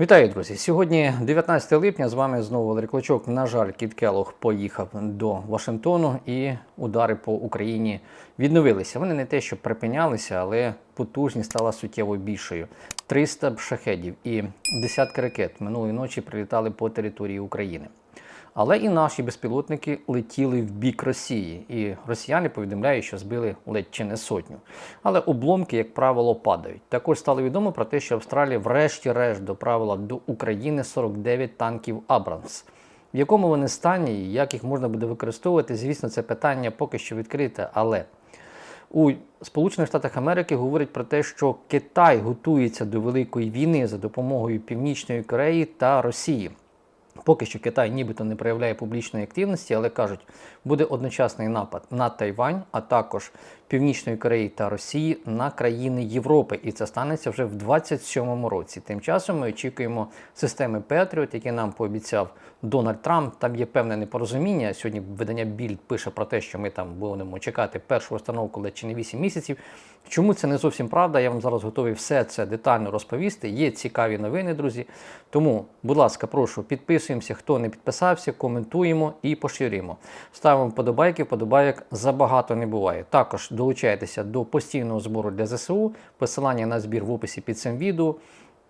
Вітаю, друзі! Сьогодні 19 липня. З вами знову Валерій Клочок. На жаль, Кіт Келлог поїхав до Вашингтону, і удари по Україні відновилися. Вони не те, що припинялися, але потужність стала суттєво більшою. 300 шахедів і десятки ракет минулої ночі прилітали по території України. Але і наші безпілотники летіли в бік Росії, і росіяни повідомляють, що збили ледь чи не сотню. Але обломки, як правило, падають. Також стало відомо про те, що Австралія, врешті-решт, доправила до України 49 танків Абрамс. В якому вони стані і як їх можна буде використовувати, звісно, це питання поки що відкрите, але у Сполучених Штатах Америки говорять про те, що Китай готується до великої війни за допомогою Північної Кореї та Росії. Поки що Китай нібито не проявляє публічної активності, але кажуть, буде одночасний напад на Тайвань, а також Північної Кореї та Росії на країни Європи. І це станеться вже в 27-му році. Тим часом ми очікуємо системи Петріот, які нам пообіцяв Дональд Трамп. Там є певне непорозуміння. Сьогодні видання Більд пише про те, що ми там будемо чекати першу установку ледь чи не 8 місяців. Чому це не зовсім правда? Я вам зараз готовий все це детально розповісти. Є цікаві новини, друзі. Тому, будь ласка, прошу, підписуємося, хто не підписався, коментуємо і поширюємо. Ставимо вподобайки, вподобайок забагато не буває. Також долучайтеся до постійного збору для ЗСУ, посилання на збір в описі під цим відео.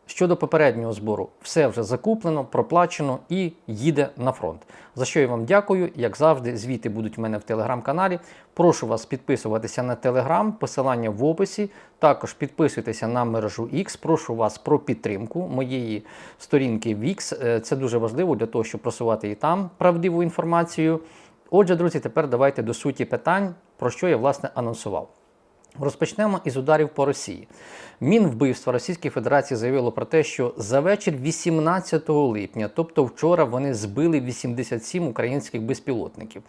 Щодо попереднього збору, все вже закуплено, проплачено і їде на фронт. За що я вам дякую. Як завжди, звіти будуть в мене в телеграм-каналі. Прошу вас підписуватися на телеграм, посилання в описі. Також підписуйтеся на мережу X. Прошу вас про підтримку моєї сторінки в X. Е, Це дуже важливо для того, щоб просувати і там правдиву інформацію. Отже, друзі, тепер давайте до суті питань, про що я власне анонсував. Розпочнемо із ударів по Росії. Мінвбивства Російської Федерації заявило про те, що за вечір 18 липня, тобто вчора, вони збили 87 українських безпілотників.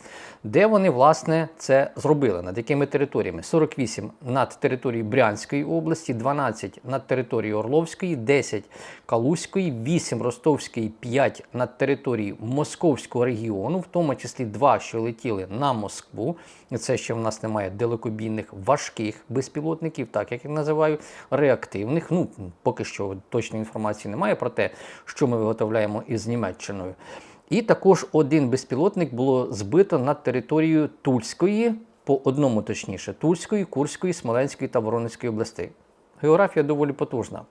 Де вони власне це зробили? Над якими територіями? 48 над територією Брянської області, 12 над територією Орловської, 10 Калузької, 8 Ростовської, 5 над територією Московського регіону, в тому числі 2, що летіли на Москву. Це ще в нас немає далекобійних важких безпілотників, так як я називаю, реактивних. Ну, поки що точної інформації немає про те, що ми виготовляємо із Німеччиною. І також один безпілотник було збито над територією Тульської, по одному точніше, Тульської, Курської, Смоленської та Воронезької областей. Географія доволі потужна.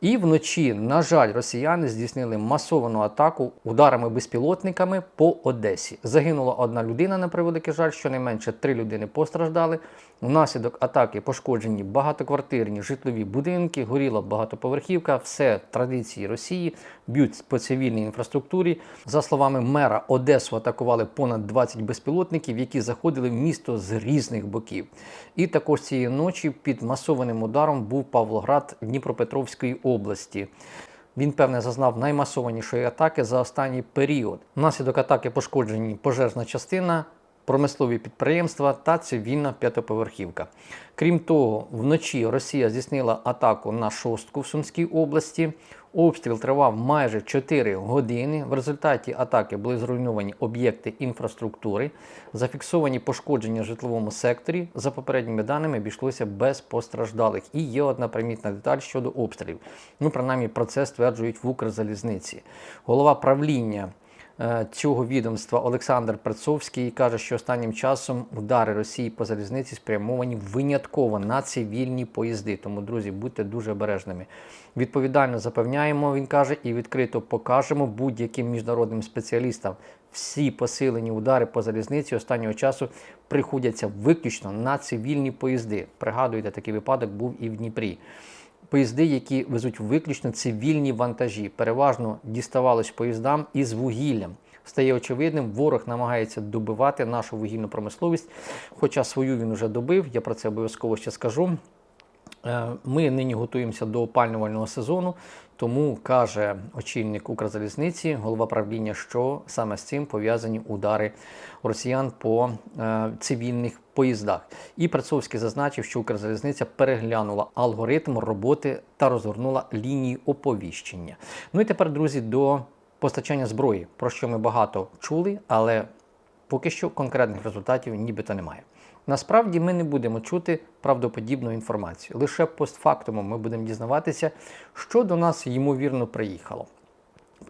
І вночі, на жаль, росіяни здійснили масовану атаку ударами безпілотниками по Одесі. Загинула одна людина, на превеликий жаль, щонайменше три людини постраждали. Внаслідок атаки пошкоджені багатоквартирні житлові будинки, горіла багатоповерхівка, все традиції Росії, б'ють по цивільній інфраструктурі. За словами мера, Одесу атакували понад 20 безпілотників, які заходили в місто з різних боків. І також цієї ночі під масованим ударом був Павлоград Дніпропетровської області. Він, певне, зазнав наймасованішої атаки за останній період. Внаслідок атаки пошкоджені пожежна частина, промислові підприємства та цивільна п'ятоповерхівка. Крім того, вночі Росія здійснила атаку на шостку в Сумській області. Обстріл тривав майже 4 години. В результаті атаки були зруйновані об'єкти інфраструктури, зафіксовані пошкодження в житловому секторі. За попередніми даними обійшлося без постраждалих. І є одна примітна деталь щодо обстрілів. Ну, принаймні, про це стверджують в Укрзалізниці. Голова правління цього відомства Олександр Працовський каже, що останнім часом удари Росії по залізниці спрямовані винятково на цивільні поїзди. Тому, друзі, будьте дуже обережними. Відповідально запевняємо, він каже, і відкрито покажемо будь-яким міжнародним спеціалістам. Всі посилені удари по залізниці останнього часу приходяться виключно на цивільні поїзди. Пригадуєте, такий випадок був і в Дніпрі. Поїзди, які везуть виключно цивільні вантажі, переважно діставались поїздам із вугіллям. Стає очевидним, ворог намагається добивати нашу вугільну промисловість, хоча свою він уже добив, я про це обов'язково ще скажу. Е, Ми нині готуємося до опалювального сезону, тому каже очільник Укрзалізниці, голова правління, що саме з цим пов'язані удари росіян по е, цивільних поїздах. І Працовський зазначив, що Укрзалізниця переглянула алгоритм роботи та розгорнула лінії оповіщення. Ну і тепер, друзі, до постачання зброї, про що ми багато чули, але поки що конкретних результатів нібито немає. Насправді ми не будемо чути правдоподібну інформацію. Лише постфактумом ми будемо дізнаватися, що до нас ймовірно приїхало.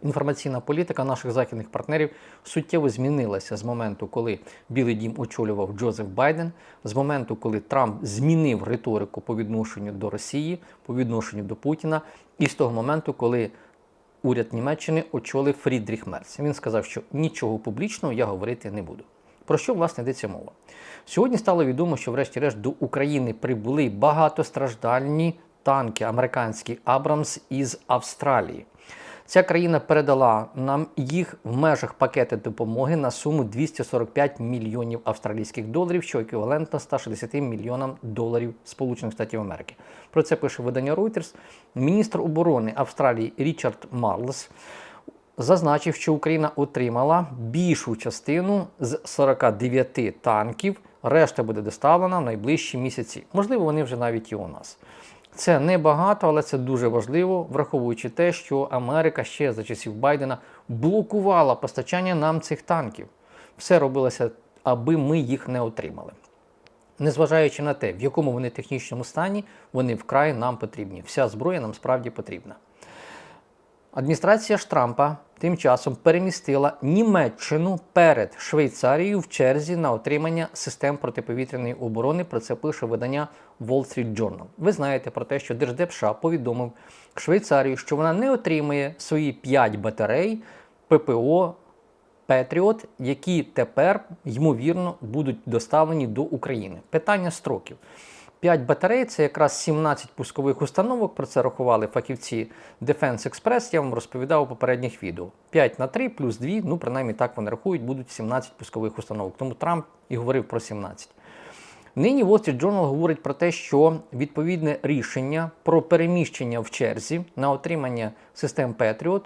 Інформаційна політика наших західних партнерів суттєво змінилася з моменту, коли Білий Дім очолював Джозеф Байден, з моменту, коли Трамп змінив риторику по відношенню до Росії, по відношенню до Путіна, і з того моменту, коли уряд Німеччини очолив Фрідріх Мерц. Він сказав, що нічого публічного я говорити не буду. Про що власне йдеться мова? Сьогодні стало відомо, що, врешті-решт, до України прибули багатостраждальні танки американські Абрамс із Австралії. Ця країна передала нам їх в межах пакету допомоги на суму 245 мільйонів австралійських доларів, що еквівалентно 160 мільйонам доларів Сполучених Штатів Америки. Про це пише видання Reuters. Міністр оборони Австралії Річард Марлс зазначив, що Україна отримала більшу частину з 49 танків. Решта буде доставлена в найближчі місяці. Можливо, вони вже навіть і у нас. Це небагато, але це дуже важливо, враховуючи те, що Америка ще за часів Байдена блокувала постачання нам цих танків. Все робилося, аби ми їх не отримали. Незважаючи на те, в якому вони технічному стані, вони вкрай нам потрібні. Вся зброя нам справді потрібна. Адміністрація ж Трампа тим часом перемістила Німеччину перед Швейцарією в черзі на отримання систем протиповітряної оборони. Про це пише видання Wall Street Journal. Ви знаєте про те, що Держдеп США повідомив Швейцарію, що вона не отримує свої 5 батарей ППО Петріот, які тепер ймовірно будуть доставлені до України. Питання строків. 5 батарей це якраз 17 пускових установок. Про це рахували фахівці Defense Express. Я вам розповідав у попередніх відео. 5 на 3 плюс 2, ну принаймні так вони рахують, будуть 17 пускових установок. Тому Трамп і говорив про 17. Нині Wall Street Journal говорить про те, що відповідне рішення про переміщення в черзі на отримання систем Patriot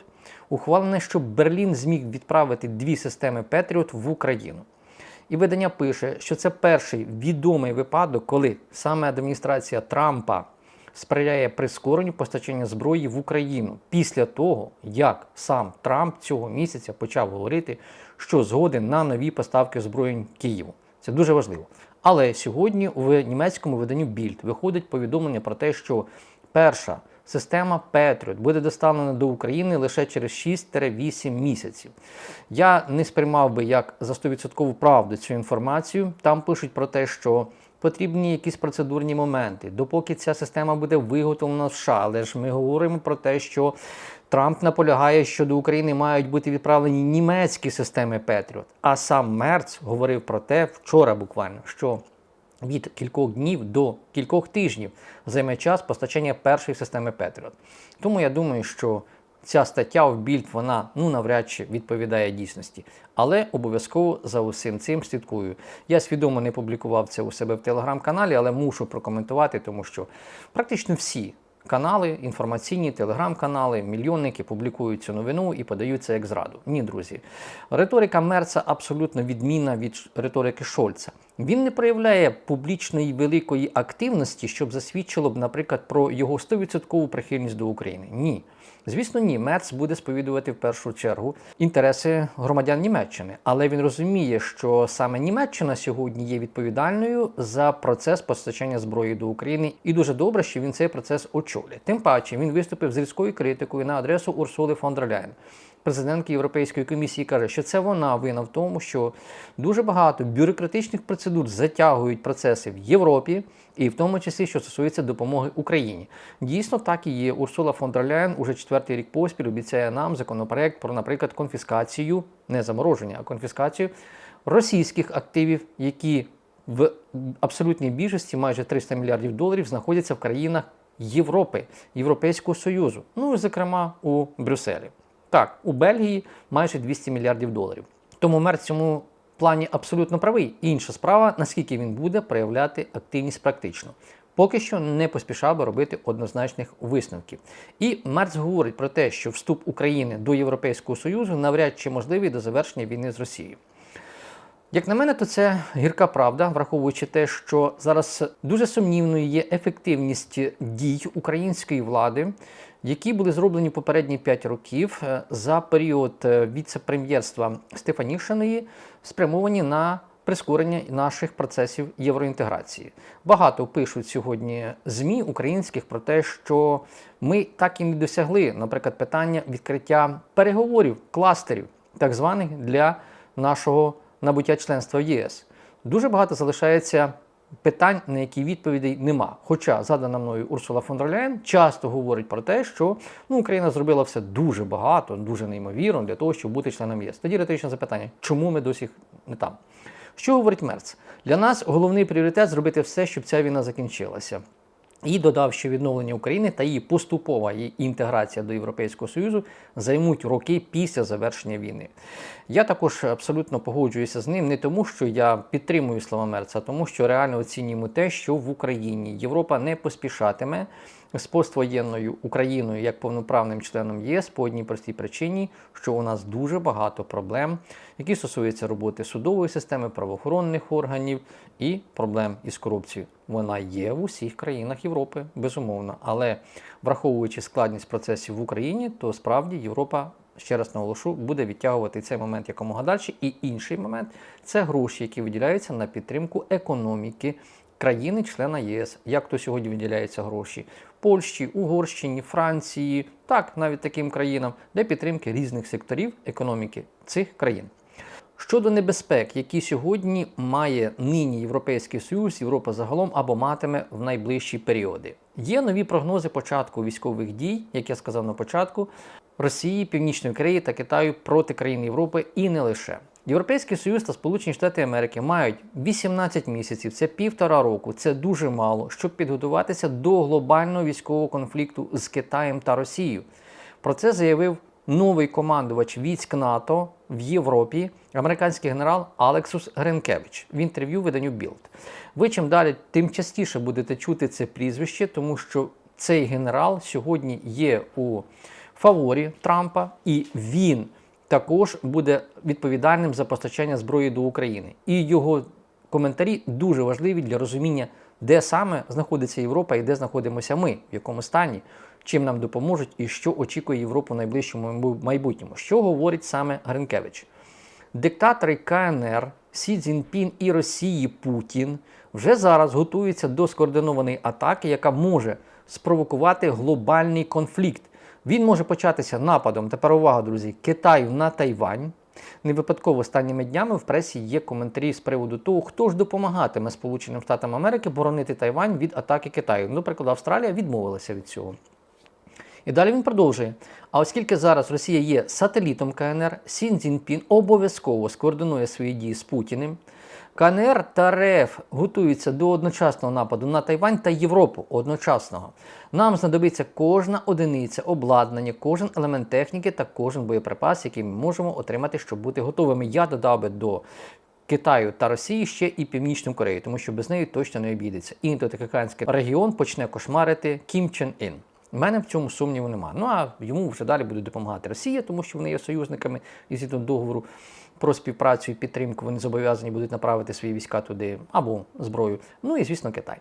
ухвалене, щоб Берлін зміг відправити дві системи Patriot в Україну. І видання пише, що це перший відомий випадок, коли саме адміністрація Трампа сприяє прискоренню постачання зброї в Україну після того, як сам Трамп цього місяця почав говорити, що згоден на нові поставки озброєнь Києву. Це дуже важливо. Але сьогодні в німецькому виданні Bild виходить повідомлення про те, що перша система Patriot буде доставлена до України лише через 6-8 місяців. Я не сприймав би як за 100% правду цю інформацію. Там пишуть про те, що потрібні якісь процедурні моменти, допоки ця система буде виготовлена в США. Але ж ми говоримо про те, що Трамп наполягає, що до України мають бути відправлені німецькі системи Patriot. А сам Мерц говорив про те вчора буквально, що від кількох днів до кількох тижнів займе час постачання першої системи Patriot. Тому я думаю, що ця стаття в більд вона ну навряд чи відповідає дійсності. Але обов'язково за усім цим слідкую. Я свідомо не публікував це у себе в телеграм-каналі, але мушу прокоментувати, тому що практично всі. Канали, інформаційні телеграм-канали, мільйонники публікують цю новину і подають це як зраду. Ні, друзі. Риторика Мерца абсолютно відмінна від риторики Шольца. Він не проявляє публічної великої активності, щоб засвідчило б, наприклад, про його 100% прихильність до України. Ні. Звісно, ні, Мерц буде сповідувати в першу чергу інтереси громадян Німеччини, але він розуміє, що саме Німеччина сьогодні є відповідальною за процес постачання зброї до України, і дуже добре, що він цей процес очолює. Тим паче він виступив з різкою критикою на адресу Урсули фон дер Ляєн. Президентки Європейської комісії каже, що це вона вина в тому, що дуже багато бюрократичних процедур затягують процеси в Європі, і в тому числі, що стосується допомоги Україні. Дійсно, так і є. Урсула фон дер Ляєн уже четвертий рік поспіль обіцяє нам законопроект про, наприклад, конфіскацію, не замороження, а конфіскацію російських активів, які в абсолютній більшості, майже 300 мільярдів доларів, знаходяться в країнах Європи, Європейського Союзу, ну і зокрема у Брюсселі. Так, у Бельгії майже 200 мільярдів доларів. Тому мер в цьому плані абсолютно правий. Інша справа, наскільки він буде проявляти активність практично. Поки що не поспішав би робити однозначних висновків. І Мерц говорить про те, що вступ України до Європейського Союзу навряд чи можливий до завершення війни з Росією. Як на мене, то це гірка правда, враховуючи те, що зараз дуже сумнівною є ефективність дій української влади, які були зроблені попередні 5 років е, за період е, віце-прем'єрства Стефанішиної, спрямовані на прискорення наших процесів євроінтеграції. Багато пишуть сьогодні ЗМІ українських про те, що ми так і не досягли, наприклад, питання відкриття переговорів, кластерів, так званих для нашого набуття членства в ЄС. Дуже багато залишається питань, на які відповідей нема. Хоча задана мною Урсула фон дер Ляєн часто говорить про те, що ну, Україна зробила все дуже багато, дуже неймовірно для того, щоб бути членом ЄС. Тоді риторичне запитання, чому ми досі не там? Що говорить Мерц? Для нас головний пріоритет зробити все, щоб ця війна закінчилася. І додав, що відновлення України та її поступова її інтеграція до Європейського Союзу займуть роки після завершення війни. Я також абсолютно погоджуюся з ним не тому, що я підтримую слова Мерца, а тому, що реально оцінюємо те, що в Україні Європа не поспішатиме з поствоєнною Україною як повноправним членом ЄС по одній простій причині, що у нас дуже багато проблем, які стосуються роботи судової системи, правоохоронних органів і проблем із корупцією. Вона є в усіх країнах Європи, безумовно. Але враховуючи складність процесів в Україні, то справді Європа. Ще раз наголошу, буде відтягувати цей момент якомога далі. І інший момент це гроші, які виділяються на підтримку економіки країни-члена ЄС. Як то сьогодні виділяються гроші Польщі, Угорщині, Франції, так навіть таким країнам для підтримки різних секторів економіки цих країн. Щодо небезпек, які сьогодні має нині Європейський Союз, Європа загалом або матиме в найближчі періоди. Є нові прогнози початку військових дій, як я сказав на початку, Росії, Північної Кореї та Китаю проти країн Європи і не лише. Європейський Союз та Сполучені Штати Америки мають 18 місяців, це півтора року, це дуже мало, щоб підготуватися до глобального військового конфлікту з Китаєм та Росією. Про це заявив новий командувач військ НАТО в Європі, американський генерал Алексус Гринкевич в інтерв'ю виданню Білд. Ви чим далі, тим частіше будете чути це прізвище, тому що цей генерал сьогодні є у фаворі Трампа, і він також буде відповідальним за постачання зброї до України. І його коментарі дуже важливі для розуміння, де саме знаходиться Європа і де знаходимося ми, в якому стані, чим нам допоможуть і що очікує Європу в найближчому майбутньому. Що говорить саме Гринкевич? Диктатори КНР, Сі Цзіньпін і Росії Путін вже зараз готуються до скоординованої атаки, яка може спровокувати глобальний конфлікт. Він може початися нападом, тепер увага, друзі, Китаю на Тайвань. Не випадково останніми днями в пресі є коментарі з приводу того, хто ж допомагатиме Сполученим Штатам Америки боронити Тайвань від атаки Китаю. Наприклад, Австралія відмовилася від цього. І далі він продовжує. А оскільки зараз Росія є сателітом КНР, Сін Цзіньпін обов'язково скоординує свої дії з Путіним. КНР та РФ готуються до одночасного нападу на Тайвань та Європу одночасного. Нам знадобиться кожна одиниця обладнання, кожен елемент техніки та кожен боєприпас, який ми можемо отримати, щоб бути готовими. Я додав би до Китаю та Росії ще і Північну Корею, тому що без неї точно не обійдеться. Індотихоокеанський регіон почне кошмарити Кім Чен Ін. У мене в цьому сумніву немає. Ну а йому вже далі буде допомагати Росія, тому що вони є союзниками і згідно договору про співпрацю і підтримку. Вони зобов'язані будуть направити свої війська туди або зброю. Ну і звісно, Китай.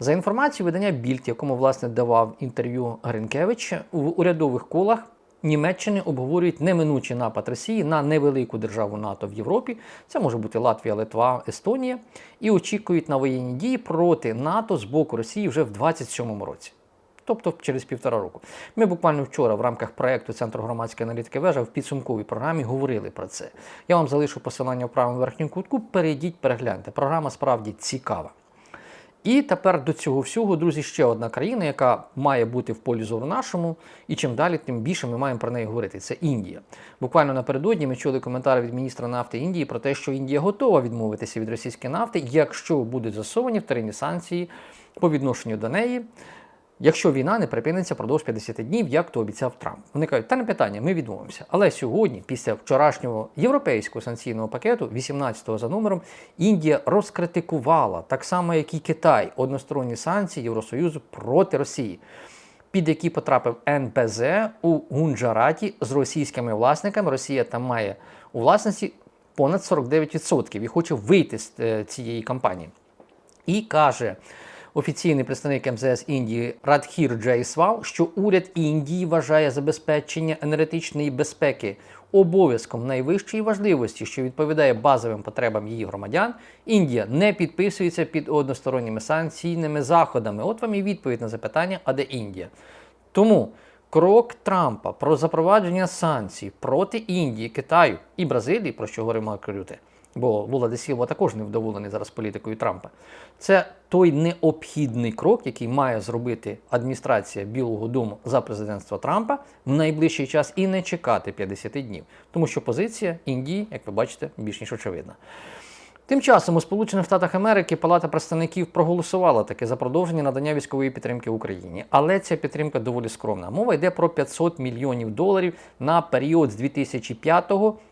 За інформацією видання Більд, якому власне давав інтерв'ю Гринкевич, у урядових колах Німеччини обговорюють неминучий напад Росії на невелику державу НАТО в Європі. Це може бути Латвія, Литва, Естонія, і очікують на воєнні дії проти НАТО з боку Росії вже в 2027 році тобто через півтора року. Ми буквально вчора в рамках проєкту Центру громадської аналітики вежа в підсумковій програмі говорили про це. Я вам залишу посилання в правому верхньому кутку. Перейдіть, перегляньте. Програма справді цікава. І тепер до цього всього, друзі, ще одна країна, яка має бути в полі зору нашому, і чим далі, тим більше ми маємо про неї говорити. Це Індія. Буквально напередодні ми чули коментарі від міністра нафти Індії про те, що Індія готова відмовитися від російської нафти, якщо будуть засовані вторинні санкції по відношенню до неї якщо війна не припиниться впродовж 50 днів, як то обіцяв Трамп. Вони кажуть, та не питання, ми відмовимося. Але сьогодні, після вчорашнього європейського санкційного пакету, 18-го за номером, Індія розкритикувала так само, як і Китай, односторонні санкції Євросоюзу проти Росії. Під які потрапив НПЗ у Гунджараті з російськими власниками. Росія там має у власності понад 49% і хоче вийти з е, цієї кампанії. І каже офіційний представник МЗС Індії Радхір Джайсвал, що уряд Індії вважає забезпечення енергетичної безпеки обов'язком найвищої важливості, що відповідає базовим потребам її громадян, Індія не підписується під односторонніми санкційними заходами. От вам і відповідь на запитання, а де Індія? Тому крок Трампа про запровадження санкцій проти Індії, Китаю і Бразилії, про що говорив Марко Рюте, бо Лула де Сілва також невдоволений зараз політикою Трампа. Це той необхідний крок, який має зробити адміністрація Білого Дому за президентства Трампа в найближчий час і не чекати 50 днів, тому що позиція Індії, як ви бачите, більш ніж очевидна. Тим часом у Сполучених Штатах Америки Палата представників проголосувала таки за продовження надання військової підтримки Україні, але ця підтримка доволі скромна. Мова йде про 500 мільйонів доларів на період з 2005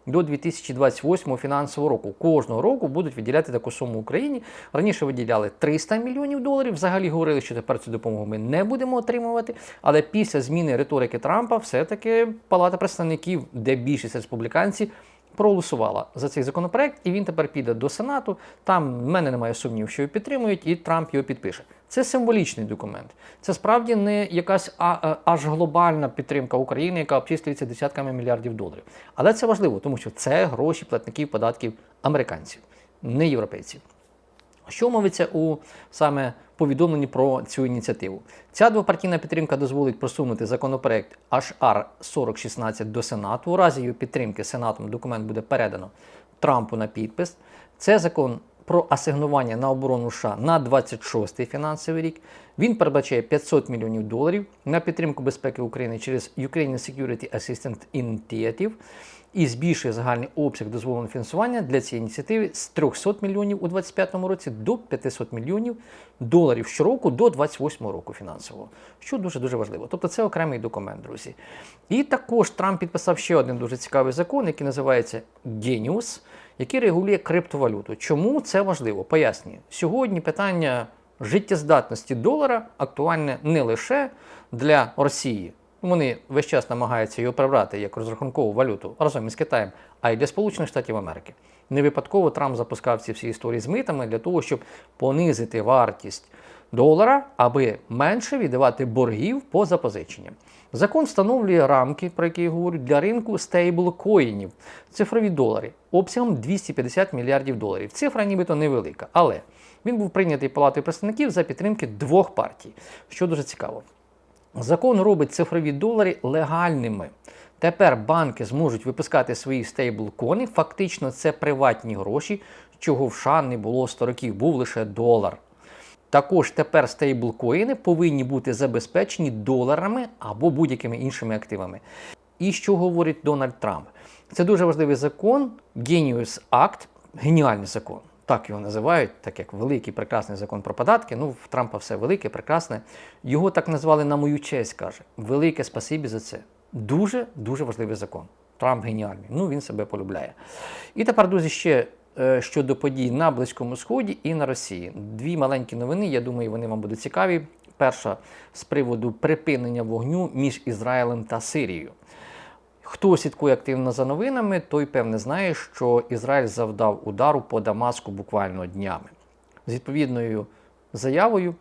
до 2028 фінансового року. Кожного року будуть виділяти таку суму Україні. Раніше виділяли 300 мільйонів доларів. Взагалі говорили, що тепер цю допомогу ми не будемо отримувати. Але після зміни риторики Трампа, все-таки Палата представників, де більшість республіканців проголосувала за цей законопроект, і він тепер піде до Сенату. Там в мене немає сумнів, що його підтримують, і Трамп його підпише. Це символічний документ. Це справді не якась а, аж глобальна підтримка України, яка обчислюється десятками мільярдів доларів. Але це важливо, тому що це гроші платників податків американців, не європейців. Що мовиться у саме повідомленні про цю ініціативу? Ця двопартійна підтримка дозволить просунути законопроект HR 4016 до Сенату. У разі його підтримки Сенатом документ буде передано Трампу на підпис. Це закон про асигнування на оборону США на 26-й фінансовий рік. Він передбачає 500 мільйонів доларів на підтримку безпеки України через Ukraine Security Assistance Initiative і збільшує загальний обсяг дозволеного фінансування для цієї ініціативи з 300 мільйонів у 2025 році до 500 мільйонів доларів щороку до 2028 року фінансового, що дуже дуже важливо. Тобто це окремий документ, друзі. І також Трамп підписав ще один дуже цікавий закон, який називається Genius, який регулює криптовалюту. Чому це важливо? Пояснюю. Сьогодні питання життєздатності долара актуальне не лише для Росії. Вони весь час намагаються його прибрати як розрахункову валюту разом із Китаєм, а й для Сполучених Штатів Америки. Не випадково Трамп запускав ці всі історії з митами для того, щоб понизити вартість долара, аби менше віддавати боргів по запозиченням. Закон встановлює рамки, про які я говорю, для ринку стейблкоїнів, цифрові долари, обсягом 250 мільярдів доларів. Цифра нібито невелика, але він був прийнятий Палатою представників за підтримки двох партій, що дуже цікаво. Закон робить цифрові долари легальними. Тепер банки зможуть випускати свої стейблкони. Фактично, це приватні гроші, чого в США не було 100 років, був лише долар. Також тепер стейблкоїни повинні бути забезпечені доларами або будь-якими іншими активами. І що говорить Дональд Трамп? Це дуже важливий закон, Genius Act, геніальний закон. Так його називають, так як великий прекрасний закон про податки. Ну, в Трампа все велике, прекрасне. Його так назвали на мою честь, каже. Велике спасибі за це. Дуже дуже важливий закон. Трамп геніальний. Ну він себе полюбляє. І тепер, друзі, ще е, щодо подій на Близькому Сході і на Росії. Дві маленькі новини. Я думаю, вони вам будуть цікаві. Перша з приводу припинення вогню між Ізраїлем та Сирією. Хто слідкує активно за новинами, той певне знає, що Ізраїль завдав удару по Дамаску буквально днями. З відповідною заявою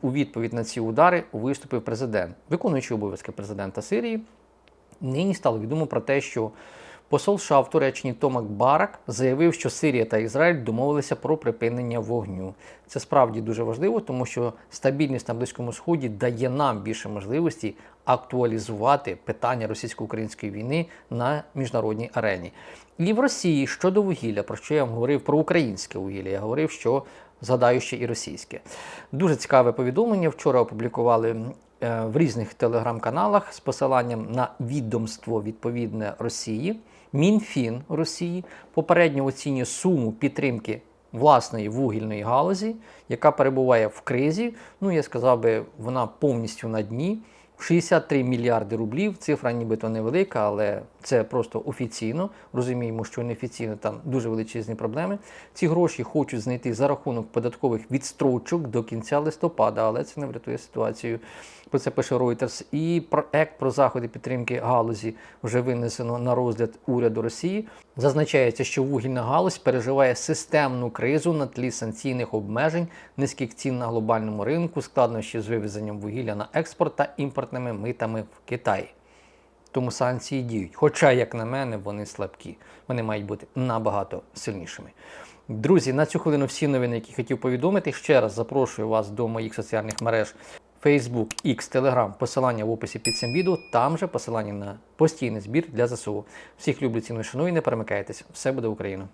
у відповідь на ці удари виступив президент, виконуючий обов'язки президента Сирії. Нині стало відомо про те, що посол США в Туреччині Томак Барак заявив, що Сирія та Ізраїль домовилися про припинення вогню. Це справді дуже важливо, тому що стабільність на Близькому Сході дає нам більше можливості актуалізувати питання російсько-української війни на міжнародній арені. І в Росії щодо вугілля, про що я вам говорив про українське вугілля, я говорив, що згадаю ще і російське. Дуже цікаве повідомлення. Вчора опублікували е, в різних телеграм-каналах з посиланням на відомство відповідне Росії. Мінфін Росії попередньо оцінює суму підтримки власної вугільної галузі, яка перебуває в кризі. Ну, я сказав би, вона повністю на дні. 63 мільярди рублів. Цифра нібито невелика, але це просто офіційно. Розуміємо, що неофіційно там дуже величезні проблеми. Ці гроші хочуть знайти за рахунок податкових відстрочок до кінця листопада, але це не врятує ситуацію Про це пише Reuters. І проект про заходи підтримки галузі вже винесено на розгляд уряду Росії. Зазначається, що вугільна галузь переживає системну кризу на тлі санкційних обмежень, низьких цін на глобальному ринку, складнощів з вивезенням вугілля на експорт та імпортними митами в Китаї. Тому санкції діють. Хоча, як на мене, вони слабкі. Вони мають бути набагато сильнішими. Друзі, на цю хвилину всі новини, які хотів повідомити. Ще раз запрошую вас до моїх соціальних мереж Facebook, X, Telegram, посилання в описі під цим відео. Там же посилання на постійний збір для ЗСУ. Всіх люблю, ціную, шаную, не перемикайтесь. Все буде Україна!